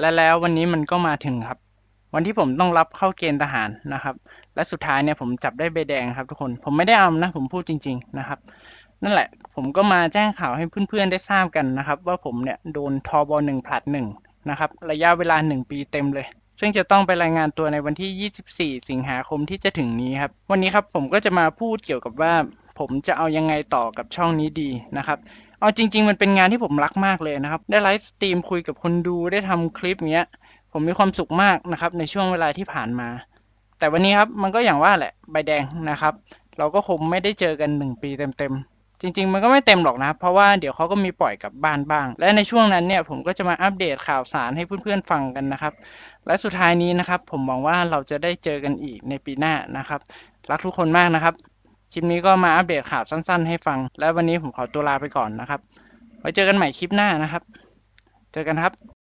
และแล้ววันนี้มันก็มาถึงครับ วันที่ผมต้องรับเข้าเกณฑ์ทหารนะครับ และสุดท้ายเนี่ยผมจับได้ใบแดงครับทุกคนผมไม่ได้อำนะ ผมพูดจริง ๆนะครับ นั่นแหละผมก็มาแจ้งข่าวให้เพื่อนๆได้ทราบกันนะครับ ว่าผมเนี่ยโดนทบหนึ่งผลัดหนึ่งนะครับระยะเวลา 1 ปีเต็มเลย ซึ่งจะต้องไปรายงานตัวในวันที่ 24 สิงหาคมที่จะถึงนี้ครับ วันนี้ครับผมก็จะมาพูดเกี่ยวกับว่า ผมจะเอายังไงต่อกับช่องนี้ดีนะครับ เอาจริง ๆ มันเป็นงานที่ผมรักมากเลยนะครับ ได้ไลฟ์สตรีมคุยกับคนดูได้ทำคลิปเนี้ย ผมมีความสุขมากนะครับ ในช่วงเวลาที่ผ่านมา แต่วันนี้ครับมันก็อย่างว่าแหละใบแดงนะครับ เราก็คงไม่ได้เจอกัน1ปีเต็มๆจริง ๆ มันก็ไม่เต็มหรอกนะ เพราะว่าเดี๋ยวเขาก็มีปล่อยกับบ้านบ้าง และในช่วงนั้นเนี่ยผมก็จะมาอัปเดตข่าวสารให้เพื่อนๆฟังกันนะครับ และสุดท้ายนี้นะครับ ผมหวังว่าเราจะได้เจอกันอีกในปีหน้านะครับ รักทุกคนมากนะครับ คลิปนี้ก็มาอัปเดตข่าวสั้น ๆ ให้ฟัง และวันนี้ผมขอตัวลาไปก่อนนะครับ ไว้เจอกันใหม่คลิปหน้านะครับ เจอกันครับ